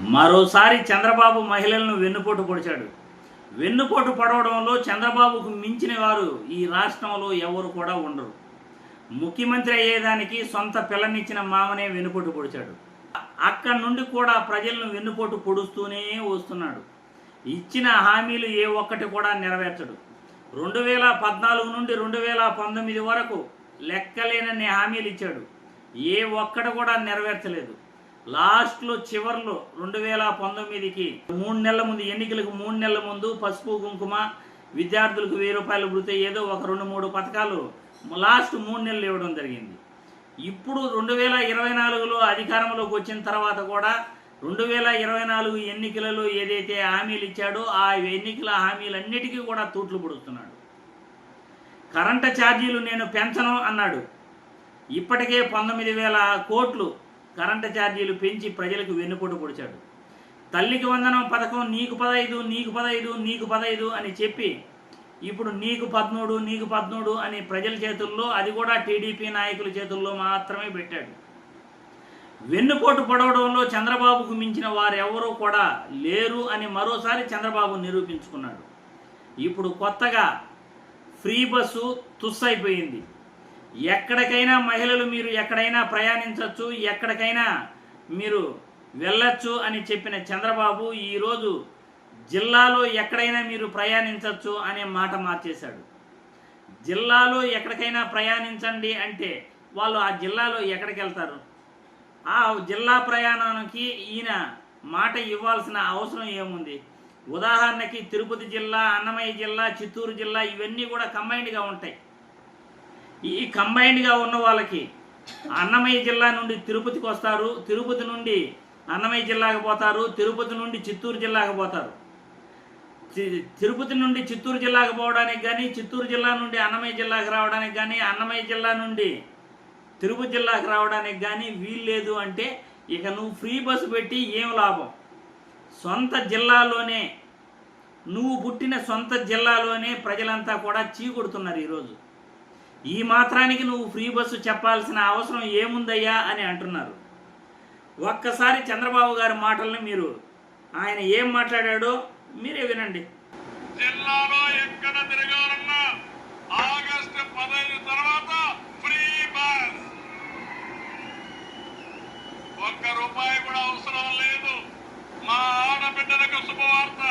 మరోసారి చంద్రబాబు మహిళలను వెన్నుపోటు పొడిచాడు. వెన్నుపోటు పడవడంలో చంద్రబాబుకు మించిన వారు ఈ రాష్ట్రంలో ఎవరు కూడా ఉండరు. ముఖ్యమంత్రి అయ్యేదానికి సొంత పిల్లనిచ్చిన మామనే వెన్నుపోటు పొడిచాడు. అక్కడి నుండి కూడా ప్రజలను వెన్నుపోటు పొడుస్తూనే వస్తున్నాడు. ఇచ్చిన హామీలు ఏ ఒక్కటి కూడా నెరవేర్చడు. రెండు వేల పద్నాలుగు నుండి రెండు వేల పంతొమ్మిది వరకు లెక్కలేనన్ని హామీలు ఇచ్చాడు. ఏ ఒక్కటి కూడా నెరవేర్చలేదు. లాస్ట్లో చివర్లో రెండు వేల పంతొమ్మిదికి మూడు నెలల ముందు ఎన్నికలకు మూడు నెలల ముందు పసుపు కుంకుమ విద్యార్థులకు వెయ్యి రూపాయలు వృత్తి ఏదో ఒక రెండు మూడు పథకాలు లాస్ట్ మూడు నెలలు ఇవ్వడం జరిగింది. ఇప్పుడు రెండు వేల ఇరవై నాలుగులో అధికారంలోకి వచ్చిన తర్వాత కూడా రెండు వేల ఇరవై నాలుగు ఎన్నికలలో ఏదైతే హామీలు ఇచ్చాడో ఆ ఎన్నికల హామీలన్నిటికీ కూడా తూట్లు పొడుస్తున్నాడు. కరెంటు ఛార్జీలు నేను పెంచను అన్నాడు. ఇప్పటికే పంతొమ్మిది వేల కోట్లు కరెంటు ఛార్జీలు పెంచి ప్రజలకు వెన్నుపోటు పొడిచాడు. తల్లికి వందనం పథకం నీకు పదైదు నీకు పదైదు నీకు పదైదు అని చెప్పి ఇప్పుడు నీకు పద్మూడు నీకు పద్మూడు అని ప్రజల చేతుల్లో అది కూడా టీడీపీ నాయకుల చేతుల్లో మాత్రమే పెట్టాడు. వెన్నుపోటు పడవడంలో చంద్రబాబుకు మించిన వారెవరూ కూడా లేరు అని మరోసారి చంద్రబాబు నిరూపించుకున్నాడు. ఇప్పుడు కొత్తగా ఫ్రీ బస్సు తుస్సైపోయింది. ఎక్కడికైనా మహిళలు మీరు ఎక్కడైనా ప్రయాణించవచ్చు ఎక్కడికైనా మీరు వెళ్ళొచ్చు అని చెప్పిన చంద్రబాబు ఈరోజు జిల్లాలో ఎక్కడైనా మీరు ప్రయాణించవచ్చు అనే మాట మార్చేశాడు. జిల్లాలో ఎక్కడికైనా ప్రయాణించండి అంటే వాళ్ళు ఆ జిల్లాలో ఎక్కడికి వెళ్తారు? ఆ జిల్లా ప్రయాణానికి ఈయన మాట ఇవ్వాల్సిన అవసరం ఏముంది? ఉదాహరణకి తిరుపతి జిల్లా అన్నమయ్య జిల్లా చిత్తూరు జిల్లా ఇవన్నీ కూడా కంబైన్డ్గా ఉంటాయి. ఈ కంబైన్డ్గా ఉన్న వాళ్ళకి అన్నమయ్య జిల్లా నుండి తిరుపతికి వస్తారు. తిరుపతి నుండి అన్నమయ్య జిల్లాకు పోతారు. తిరుపతి నుండి చిత్తూరు జిల్లాకు పోతారు. తిరుపతి నుండి చిత్తూరు జిల్లాకు పోవడానికి కానీ చిత్తూరు జిల్లా నుండి అన్నమయ్య జిల్లాకు రావడానికి కానీ అన్నమయ్య జిల్లా నుండి తిరుపతి జిల్లాకు రావడానికి కానీ వీల్లేదు అంటే ఇక నువ్వు ఫ్రీ బస్సు పెట్టి ఏం లాభం? సొంత జిల్లాలోనే నువ్వు పుట్టిన సొంత జిల్లాలోనే ప్రజలంతా కూడా చీకొడుతున్నారు ఈరోజు. ఈ మాత్రానికి నువ్వు ఫ్రీ బస్సు చెప్పాల్సిన అవసరం ఏముందయ్యా అని అంటున్నారు. ఒక్కసారి చంద్రబాబు గారి మాటల్ని మీరు ఆయన ఏం మాట్లాడాడో మీరే వినండి. జిల్లాలో ఎక్కడ తిరగాలన్నా ఆగస్టు పదహైదు తర్వాత ఫ్రీ బస్. ఒక్క రూపాయి కూడా అవసరం లేదు. మా ఆడబిడ్డలకు శుభవార్త.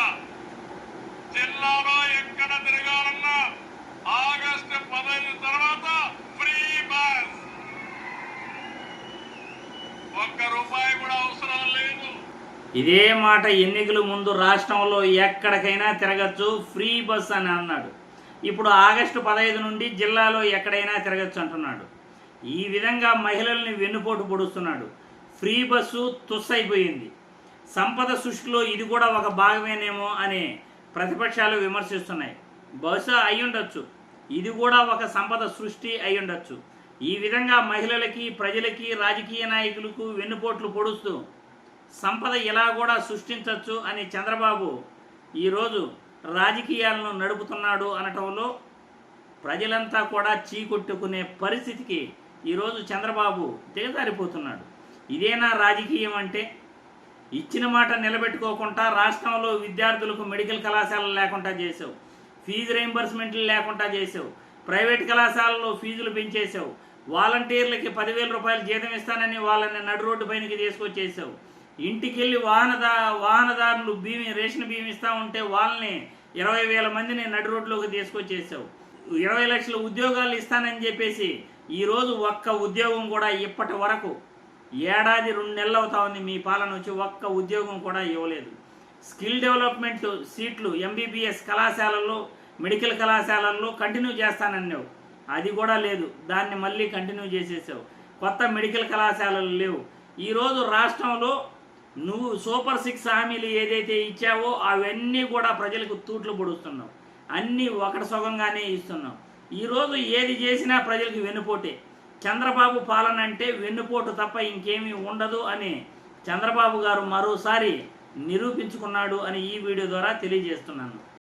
జిల్లాలో ఎక్కడ తిరగాలన్నా ఆగ పదహైదు తర్వాత ఫ్రీ బస్ ఒక్క రూపాయి కూడా అవసరం లేదు ఇదే మాట ఎన్నికల ముందు రాష్ట్రంలో ఎక్కడికైనా తిరగచ్చు ఫ్రీ బస్ అని అన్నాడు. ఇప్పుడు ఆగస్టు పదహైదు నుండి జిల్లాలో ఎక్కడైనా తిరగచ్చు అంటున్నాడు. ఈ విధంగా మహిళల్ని వెన్నుపోటు పొడుస్తున్నాడు. Free bus తుస్సైపోయింది. సంపద సృష్టిలో ఇది కూడా ఒక భాగమేనేమో అని ప్రతిపక్షాలు విమర్శిస్తున్నాయి. బహుశా అయ్యుండొచ్చు. ఇది కూడా ఒక సంపద సృష్టి అయ్యుండొచ్చు. ఈ విధంగా మహిళలకి ప్రజలకి రాజకీయ నాయకులకు వెన్నుపోట్లు పొడుస్తూ సంపద ఇలా కూడా సృష్టించవచ్చు అని చంద్రబాబు ఈరోజు రాజకీయాలను నడుపుతున్నాడు అనటంలో ప్రజలంతా కూడా చీకొట్టుకునే పరిస్థితికి ఈరోజు చంద్రబాబు దిగజారిపోతున్నాడు. ఇదేనా రాజకీయం అంటే? ఇచ్చిన మాట నిలబెట్టుకోకుండా రాష్ట్రంలో విద్యార్థులకు మెడికల్ కళాశాలలు లేకుండా చేసావు ఫీజు రీంబర్స్మెంట్లు లేకుండా చేసావు ప్రైవేట్ కళాశాలలో ఫీజులు పెంచేసావు వాలంటీర్లకి పదివేల రూపాయలు జీతం ఇస్తానని వాళ్ళని నడు రోడ్డు పైనకి తీసుకొచ్చేసావు ఇంటికెళ్ళి వాహనదా వాహనదారులు బియ్యం రేషన్ బియ్యం ఇస్తూ ఉంటే వాళ్ళని ఇరవై వేల మందిని నడి రోడ్లోకి తీసుకొచ్చేసావు. ఇరవై లక్షల ఉద్యోగాలు ఇస్తానని చెప్పేసి ఈరోజు ఒక్క ఉద్యోగం కూడా ఇప్పటి వరకు ఏడాది రెండు నెలలు అవుతా ఉంది మీ పాలన వచ్చి ఒక్క ఉద్యోగం కూడా ఇవ్వలేదు. స్కిల్ డెవలప్మెంట్ సీట్లు ఎంబీబీఎస్ కళాశాలల్లో మెడికల్ కళాశాలల్లో కంటిన్యూ చేస్తానన్నావు. అది కూడా లేదు. దాన్ని మళ్ళీ కంటిన్యూ చేసేసావు. కొత్త మెడికల్ కళాశాలలు లేవు. ఈరోజు రాష్ట్రంలో నువ్వు సూపర్ సిక్స్ హామీలు ఏదైతే ఇచ్చావో అవన్నీ కూడా ప్రజలకు తూట్లు పొడుస్తున్నావు. అన్నీ ఒకటి సుఖంగానే ఇస్తున్నావు. ఈరోజు ఏది చేసినా ప్రజలకు వెన్నుపోటే. చంద్రబాబు పాలన అంటే వెన్నుపోటు తప్ప ఇంకేమీ ఉండదు అని చంద్రబాబు గారు మరోసారి నిరూపించుకున్నాడు అని ఈ వీడియో ద్వారా తెలియజేస్తున్నాను.